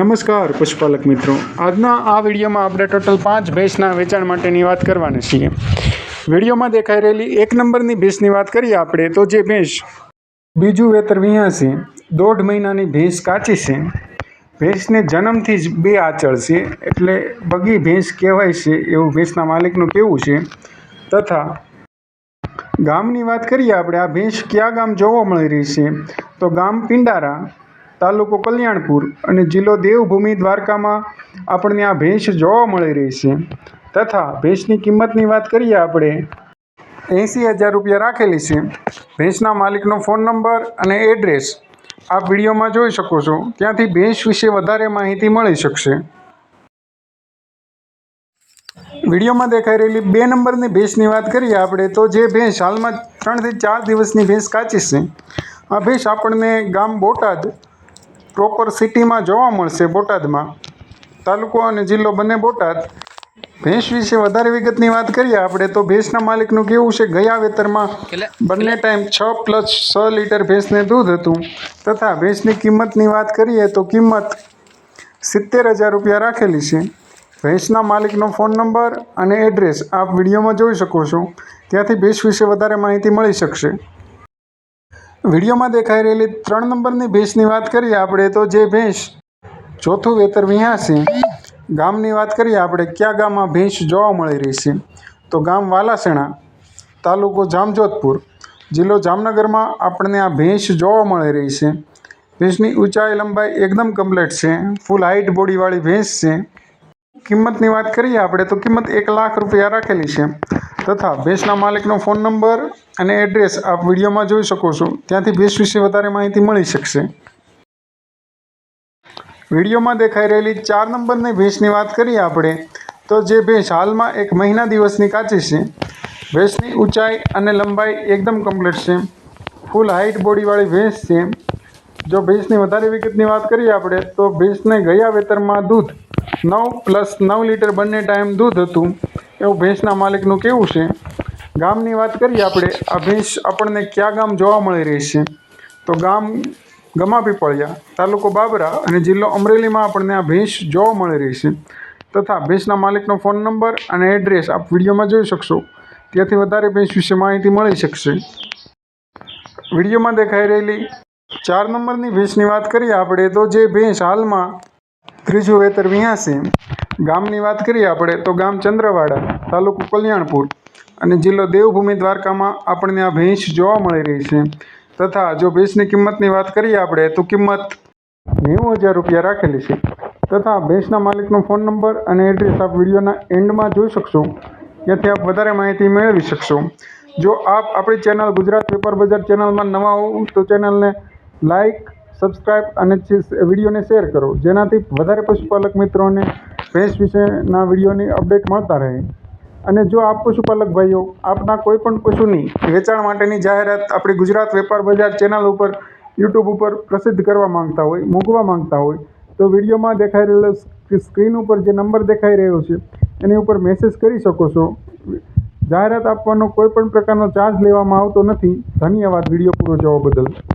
નમસ્કાર પશુપાલક મિત્રો. આજના આ વિડીયોમાં આપણે ટોટલ પાંચ ભેંસના વેચાણ માટેની વાત કરવાના છીએ. વિડીયોમાં દેખાઈ રહેલી એક નંબરની ભેંસની વાત કરીએ આપણે, તો જે ભેંસ બીજું વેતર વિયાશે દોઢ મહિનાની ભેંસ કાચી છે. ભેંસને જન્મથી જ બે આંચળ છે, એટલે બગી ભેંસ કહેવાય છે એવું ભેંસના માલિકનું કહેવું છે. તથા ગામની વાત કરીએ આપણે, આ ભેંસ કયા ગામ જોવા મળી રહી છે? તો ગામ પિંડારા તાલુકો કલ્યાણપુર અને જિલ્લો દેવભૂમિ દ્વારકામાં આપણને આ ભેંસ જોવા મળી રહી છે. તથા ભેંસની કિંમતની વાત કરીએ આપણે, એંસી હજાર રૂપિયા રાખેલી છે. ભેંસના માલિકનો ફોન નંબર અને એડ્રેસ આપ વિડીયોમાં જોઈ શકો છો. ત્યાંથી ભેંસ વિશે વધારે માહિતી મળી શકશે. વિડીયોમાં દેખાઈ રહેલી બે નંબરની ભેંસની વાત કરીએ આપણે, તો જે ભેંસ હાલમાં ત્રણથી ચાર દિવસની ભેંસ કાચી છે. આ ભેંસ આપણને ગામ બોટાદ પ્રોપર સિટીમાં જોવા મળશે બોટાદમાં. તાલુકો અને જિલ્લો બંને બોટાદ. ભેંસ વિશે વધારે વિગતની વાત કરીએ આપણે તો ભેંસના માલિકનું કેવું છે? ગયા વેતરમાં બંને ટાઈમ છ પ્લસ છ લીટર ભેંસને દૂધ હતું. તથા ભેંસની કિંમતની વાત કરીએ તો કિંમત સિત્તેર હજાર રૂપિયા રાખેલી છે. ભેંસના માલિકનો ફોન નંબર અને એડ્રેસ આપ વિડીયોમાં જોઈ શકો છો. ત્યાંથી ભેંસ વિશે વધારે માહિતી મળી શકશે. વિડીયોમાં દેખાઈ રહેલી ત્રણ નંબરની ભેંસની વાત કરીએ આપણે તો જે ભેંસ ચોથું વેતર વિહાસી ગામની વાત કરીએ આપણે કયા ગામમાં ભેંસ જોવા મળી રહી છે. તો ગામ વાલાસેણા, તાલુકો જામજોધપુર, જિલ્લો જામનગરમાં આપણને આ ભેંસ જોવા મળી રહી છે. ભેંસની ઊંચાઈ લંબાઈ એકદમ કમ્પ્લેટ છે ફૂલ હાઇટ બોડીવાળી ભેંસ છે. કિંમતની વાત કરીએ આપણે તો કિંમત એક લાખ રૂપિયા રાખેલી છે. તથા ભેંસના માલિકનો ફોન નંબર અને એડ્રેસ આપ વિડીયોમાં જોઈ શકો છો. ત્યાંથી ભેંસ વિશે વધારે માહિતી મળી શકશે. વિડીયોમાં દેખાઈ રહેલી ચાર નંબરની ભેંસની વાત કરીએ આપણે, તો જે ભેંસ હાલમાં એક મહિના દિવસની કાચી છે. ભેંસની ઊંચાઈ અને લંબાઈ એકદમ કમ્પ્લીટ છે. ફૂલ હાઇટ બોડીવાળી ભેંસ છે. જો ભેંસની વધારે વિગતની વાત કરીએ આપણે, તો ભેંસને ગયા વેતરમાં દૂધ નવ પ્લસ નવ લીટર બંને ટાઈમ દૂધ હતું. એવું ભેંસના માલિકનું કેવું છે? ગામની વાત કરીએ આપણે, આ ભેંસ આપણને કયા ગામ જોવા મળી રહી છે? તો ગામ ગમાપીપળિયા તાલુકો બાબરા અને જિલ્લો અમરેલીમાં આપણને આ ભેંસ જોવા મળી રહી છે. તથા ભેંસના માલિકનો ફોન નંબર અને એડ્રેસ આપ વિડીયોમાં જોઈ શકશો. ત્યાંથી વધારે ભેંસ વિશે માહિતી મળી શકશે. વિડીયોમાં દેખાઈ રહેલી ચાર નંબરની ભેંસની વાત કરીએ આપણે, તો જે ભેંસ હાલમાં ત્રીજું વેતર વિહાશે ગામની વાત કરીએ આપણે, તો ગામ ચંદ્રવાડા, તાલુકો કલ્યાણપુર અને જિલ્લો દેવભૂમિ દ્વારકામાં આપણને આ ભેંસ જોવા મળી રહી છે. તથા જો ભેંસની કિંમતની વાત કરીએ આપણે, તો કિંમત નેવું હજાર રૂપિયા રાખેલી છે. તથા ભેંસના માલિકનો ફોન નંબર અને એડ્રેસ આપ વિડીયોના એન્ડમાં જોઈ શકશો. ત્યાંથી આપ વધારે માહિતી મેળવી શકશો. જો આપ આપણી ચેનલ ગુજરાત વેપાર બજાર ચેનલમાં નવા હો તો ચેનલને લાઈક સબસ્ક્રાઈબ અને વિડીયોને શેર કરો. જેનાથી વધારે પશુપાલક મિત્રોને ભેંસ વિશેના વિડીયોની અપડેટ મળતા રહે. અને જો આપ પશુપાલક ભાઈઓ, આપના કોઈ પણ પશુની વેચાણ માટેની જાહેરાત આપણી ગુજરાત વેપાર બજાર ચેનલ ઉપર, યુટ્યુબ ઉપર પ્રસિદ્ધ કરવા માંગતા હોય, મૂકવા માંગતા હોય, તો વિડીયોમાં દેખાઈ રહેલો સ્ક્રીન ઉપર જે નંબર દેખાઈ રહ્યો છે, એની ઉપર મેસેજ કરી શકો છો. જાહેરાત આપવાનો કોઈ પણ પ્રકારનો ચાર્જ લેવામાં આવતો નથી. ધન્યવાદ વીડિયો પૂરો જોવા બદલ.